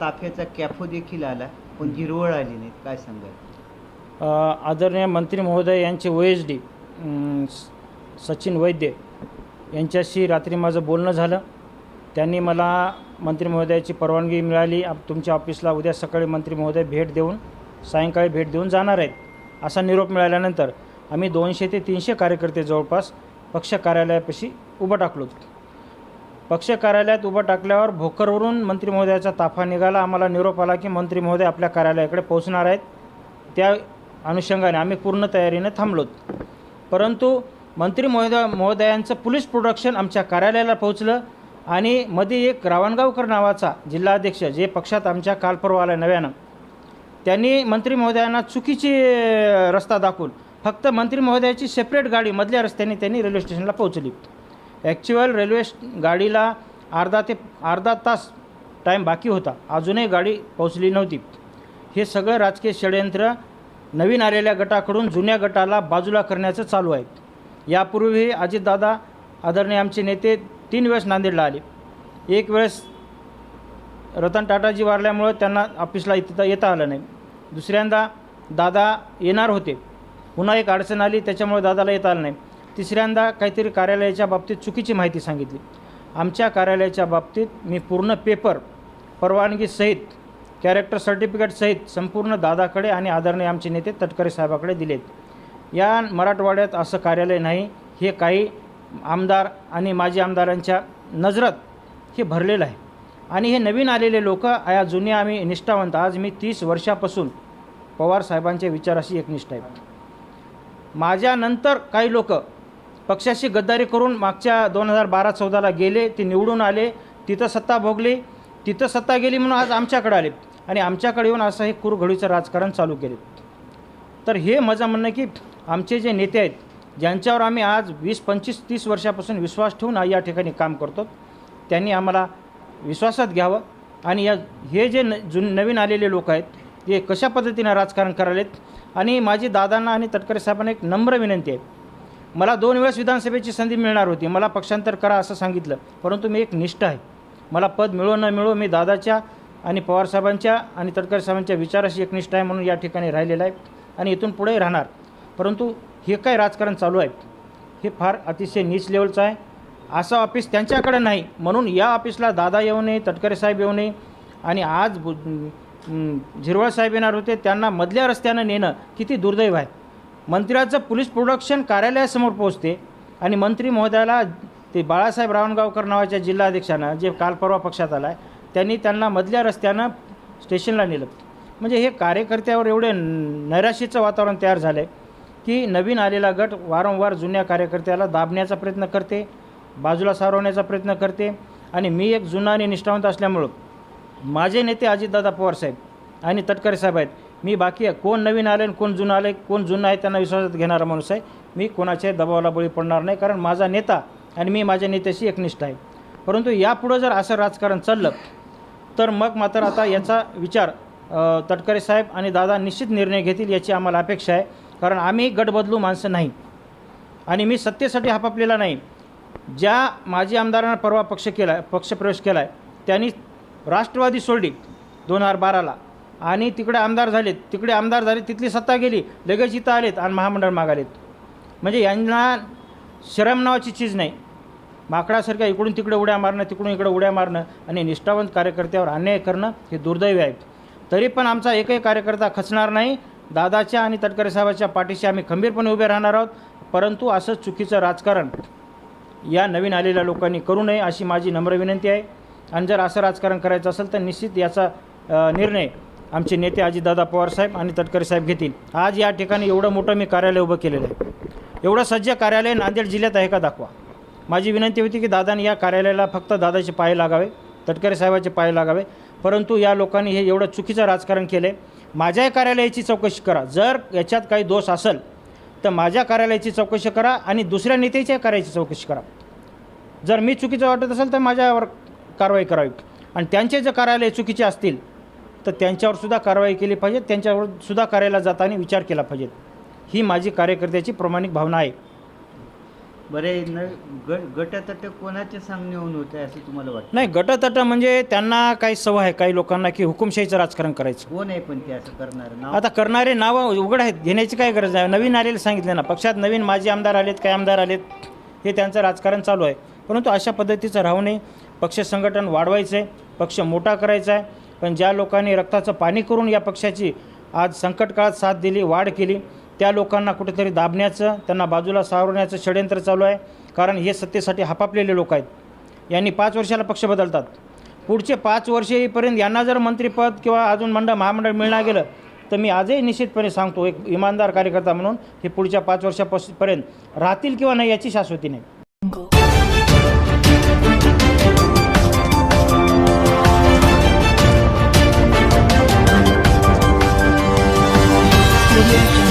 ताफ्याचा CAFO देखील आला पण हिरवळ आली नाही. काय सांगाल? आदरणीय मंत्री महोदय यांचे O H D Sachin Vaidya यांच्याशी रात्री माझं बोलणं झालं. त्यांनी मला मंत्री महोदयाची परवानगी मिळाली. आप तुमच्या ऑफिसला उद्या सकाळी मंत्री महोदय भेट देऊन सायंकाळी भेट देऊन जाणार आहेत असा निरोप मिळाल्यानंतर आम्ही दोनशे ते तीनशे कार्यकर्ते जवळपास पक्ष कार्यालयापाशी उभं टाकलो पक्ष कार्यालयात उभं टाकल्यावर भोकरवरून मंत्री महोदयाचा ताफा निघाला. आम्हाला निरोप आला की मंत्री महोदय आपल्या कार्यालयाकडे पोहोचणार आहेत. त्या अनुषंगाने आम्ही पूर्ण तयारीने थांबलोत. परंतु मंत्री महोदय महोदयांचं पोलीस प्रोडक्शन आमच्या कार्यालयाला पोहोचलं आणि मध्ये एक रावणगावकर नावाचा जिल्हाध्यक्ष जे पक्षात आमच्या कालपर्व आला नव्यानं त्यांनी मंत्री महोदयांना चुकीची रस्ता दाखवून फक्त मंत्री महोदयाची सेपरेट गाडी मधल्या रस्त्याने त्यांनी रेल्वे स्टेशनला पोहोचली. ॲक्च्युअल रेल्वे गाडीला अर्धा ते अर्धा तास टाईम बाकी होता. अजूनही गाडी पोहोचली नव्हती. हे सगळं राजकीय षडयंत्र नवीन आलेल्या गटाकडून जुन्या गटाला बाजूला करण्याचं चालू आहे. यापूर्वीही अजितदादा आदरणीय आमचे नेते तीन वेळेस नांदेडला आले. एक वेळेस रतन टाटाजी वारल्यामुळं त्यांना ऑफिसला इथं येता आलं नाही. दुसऱ्यांदा दादा येणार होते. पुन्हा एक अडचण आली त्याच्यामुळे दादाला येता आलं नाही. तिसऱ्यांदा काहीतरी कार्यालयाच्या बाबतीत चुकीची माहिती सांगितली. आमच्या कार्यालयाच्या बाबतीत मी पूर्ण पेपर परवानगीसहित कॅरेक्टर सर्टिफिकेटसहित संपूर्ण दादाकडे आणि आदरणीय आमचे नेते तटकरे साहेबाकडे दिलेत. या मराठवाड्यात असं कार्यालय नाही हे काही आमदार आणि माजी आमदारांच्या नजरात हे भरलेलं आहे. आणि हे नवीन आलेले लोक या जुने आम्ही निष्ठावंत. आज मी तीस वर्षापासून पवार साहेबांच्या विचाराशी एकनिष्ठ आहे. माझ्यानंतर काही लोक पक्षाशी गद्दारी करून मागच्या दोन हजार बारा चौदाला गेले ते निवडून आले तिथं सत्ता भोगली तिथं सत्ता गेली म्हणून आज आमच्याकडे आले आणि आमच्याकडे येऊन असं हे कुरघडीचं राजकारण चालू केले. तर हे माझं म्हणणं की आमचे जे नेते आहेत ज्यांच्यावर आम्ही आज वीस पंचवीस तीस वर्षापासून विश्वास ठेवून या ठिकाणी काम करतो त्यांनी आम्हाला विश्वासात घ्यावं आणि या हे जे न जुन नवीन आलेले लोक आहेत ते कशा पद्धतीनं राजकारण करायलेत? आणि माझी दादांना आणि तटकरे साहेबांना एक नम्र विनंती आहे मला दोन वेळेस विधानसभेची संधी मिळणार होती. मला पक्षांतर करा असं सांगितलं. परंतु मी एक निष्ठ आहे. मला पद मिळो न मिळो मी दादाच्या आणि पवारसाहेबांच्या आणि तटकरे साहेबांच्या विचाराशी एकनिष्ठ आहे म्हणून या ठिकाणी राहिलेला आहे आणि इथून पुढे राहणार. परंतु हे काय राजकारण चालू आहे? हे फार अतिशय नीच लेवलचं आहे. असं ऑफिस त्यांच्याकडे नाही. म्हणून या ऑफिसला दादा येऊ नये तटकरे साहेब येऊ नये आणि आज बु- झिरवळ साहेब येणार होते. त्यांना मधल्या रस्त्यानं नेणं किती दुर्दैव आहे. मंत्र्याचं पोलीस प्रोडक्शन कार्यालयासमोर पोहोचते आणि मंत्री महोदयाला ते बाळासाहेब रावणगावकर नावाच्या जिल्हाध्यक्षानं जे काल परवा पक्षात आला आहे त्यांनी त्यांना मधल्या रस्त्यानं स्टेशनला नेलं. म्हणजे हे कार्यकर्त्यावर एवढे नैराशीचं वातावरण तयार झालं आहे की नवीन आलेला गट वारंवार जुन्या कार्यकर्त्याला दाबण्याचा प्रयत्न करते बाजूला सारवण्याचा प्रयत्न करते आणि मी एक जुना आणि निष्ठावंत असल्यामुळं माझे नेते अजितदादा पवारसाहेब आणि तटकरे साहेब आहेत मी बाकी आहे. कोण नवीन आले आणि कोण जुनं आले कोण जुनं आहे त्यांना विश्वासात घेणारा माणूस आहे. मी कोणाच्या दबावाला बळी पडणार नाही कारण माझा नेता आणि मी माझ्या नेत्याशी एकनिष्ठ आहे. परंतु यापुढं जर असं राजकारण चाललं तर मग मात्र आता याचा विचार तटकरे साहेब आणि दादा निश्चित निर्णय घेतील याची आम्हाला अपेक्षा आहे. कारण आम्ही गटबदलू माणसं नाही. आणि मी सत्तेसाठी हापापलेला नाही. ज्या माजी आमदारांना परवा पक्ष केला आहे पक्षप्रवेश केला आहे त्यांनी राष्ट्रवादी सोडली दोन हजार बाराला. आणि तिकडे आमदार झालेत. तिकडे आमदार झाले तिथली सत्ता गेली लगेच इथं आलेत आणि महामंडळ मागालेत. म्हणजे यांना शरम नावाची चीज नाही. माकडासारख्या इकडून तिकडे उड्या मारणं तिकडून इकडे उड्या मारणं आणि निष्ठावंत कार्यकर्त्यावर अन्याय करणं हे दुर्दैवी आहे तरी पण आमचा एकही कार्यकर्ता खचणार नाही. दादाच्या आणि तटकरे साहेबाच्या पाठीशी आम्ही खंबीरपणे उभे राहणार आहोत. परंतु असं चुकीचं राजकारण या नवीन आलेल्या लोकांनी करू नये अशी माझी नम्र विनंती आहे. आणि जर असं राजकारण करायचं असेल तर निश्चित याचा निर्णय आमचे नेते अजितदादा पवारसाहेब आणि तटकरे साहेब घेतील. आज या ठिकाणी एवढं मोठं मी कार्यालय उभं केलेलं आहे. एवढं सज्ज कार्यालय नांदेड जिल्ह्यात आहे का दाखवा. माझी विनंती होती की दादाने या कार्यालयाला फक्त दादाचे पाय लागावे तटकरे साहेबाचे पाय लागावे परंतु या लोकांनी हे एवढं चुकीचं राजकारण केलं आहे माझ्या कार्यालयाची चौकशी करा. जर याच्यात काही दोष असेल तर माझ्या कार्यालयाची चौकशी करा आणि दुसऱ्या नेत्याच्या कार्याची चौकशी करा. जर मी चुकीचं वाटत असेल तर माझ्यावर कारवाई करावी. आणि त्यांचे जर कार्यालय चुकीचे असतील तर त्यांच्यावर सुद्धा कारवाई केली पाहिजे त्यांच्यावर सुद्धा कार्यालयाला जाताना विचार केला पाहिजे. ही माझी कार्यकर्त्याची प्रामाणिक भावना आहे. बरे न ग गटातट कोणाच्या सांगण्याहून होत आहे असं तुम्हाला वाटतं? नाही गटतट म्हणजे त्यांना काही सवय आहे काही लोकांना की हुकुमशाहीचं राजकारण करायचं. कोण आहे पण ते असं करणार? नाव? आता करणारे नावं उघड आहेत घेण्याची काय गरज आहे? नवीन आलेले सांगितले ना पक्षात नवीन माजी आमदार आलेत काय आमदार आलेत हे त्यांचं राजकारण चालू आहे. परंतु अशा पद्धतीचं राहू नये. पक्ष संघटन वाढवायचं आहे पक्ष मोठा करायचा आहे पण ज्या लोकांनी रक्ताचं पाणी करून या पक्षाची आज संकट काळात साथ दिली वाढ केली त्या लोकांना कुठेतरी दाबण्याचं त्यांना बाजूला सावरण्याचं षडयंत्र चालू आहे. कारण हे सत्तेसाठी हापापलेले लोक आहेत. यांनी पाच वर्षाला पक्ष बदलतात. पुढचे पाच वर्षेपर्यंत यांना जर मंत्रिपद किंवा अजून मंडळ महामंडळ मिळणार गेलं तर मी आजही निश्चितपणे सांगतो एक इमानदार कार्यकर्ता म्हणून हे पुढच्या पाच वर्षापासूनपर्यंत राहतील किंवा नाही याची शाश्वती नाही. audio